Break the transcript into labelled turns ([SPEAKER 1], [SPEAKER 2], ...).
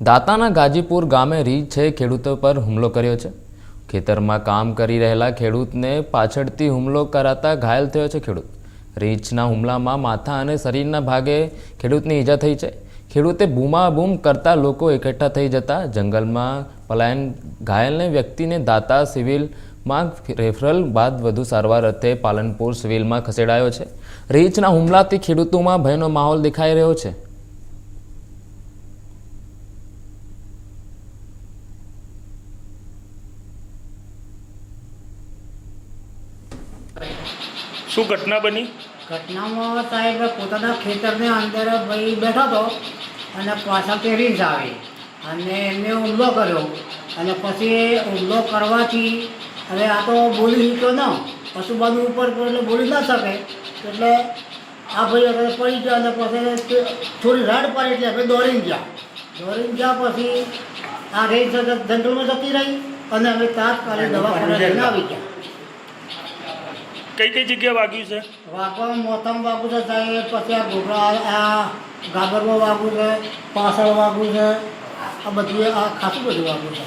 [SPEAKER 1] દાતાના ગાજીપુર ગામે રીંછ છે ખેડૂતો પર હુમલો કર્યો છે. ખેતરમાં કામ કરી રહેલા ખેડૂતને પાછળથી હુમલો કરાતા ઘાયલ થયો છે ખેડૂત. રીંછના હુમલામાં માથા અને શરીરના ભાગે ખેડૂતની ઈજા થઈ છે. ખેડૂતે બૂમાબૂમ કરતા લોકો એકઠા થઈ જતા જંગલમાં પલાયન ઘાયલને વ્યક્તિને દાતા સિવિલમાં રેફરલ બાદ વધુ સારવાર અર્થે પાલનપુર સિવિલમાં ખસેડાયો છે. રીંછના હુમલાથી ખેડૂતોમાં ભયનો માહોલ દેખાઈ રહ્યો છે.
[SPEAKER 2] શું ઘટના બની?
[SPEAKER 3] ઘટનામાં સાહેબ પોતાના ખેતરની અંદર ભાઈ બેઠો હતો અને પાછળથી રીંછ આવી. અને એમને હુમલો કર્યો. અને પછી હુમલો કરવાથી હવે આ તો બોલી શક્યો ન. પશુબાનું ઉપર પર એટલે બોલી ના શકે. એટલે આ ભાઈ અત્યારે પડી ગયા અને પછી થોડી રાડ પાડી એટલે આપણે દોડીને ગયા. દોડીને ગયા પછી આ રીંછ જંગલમાં જતી રહી અને અમે તાત્કાલિક દવાખાને આવી ગયા.
[SPEAKER 2] કઈ કઈ જગ્યાએ વાગ્યું છે?
[SPEAKER 3] વાગવા મોતમ વાગું છે સાહેબ, પછી આ ઘોઘરા આ ગાગરમાં વાગું છે પાછળ વાગું છે, આ બધું આ ખાસું બધું વાગું છે.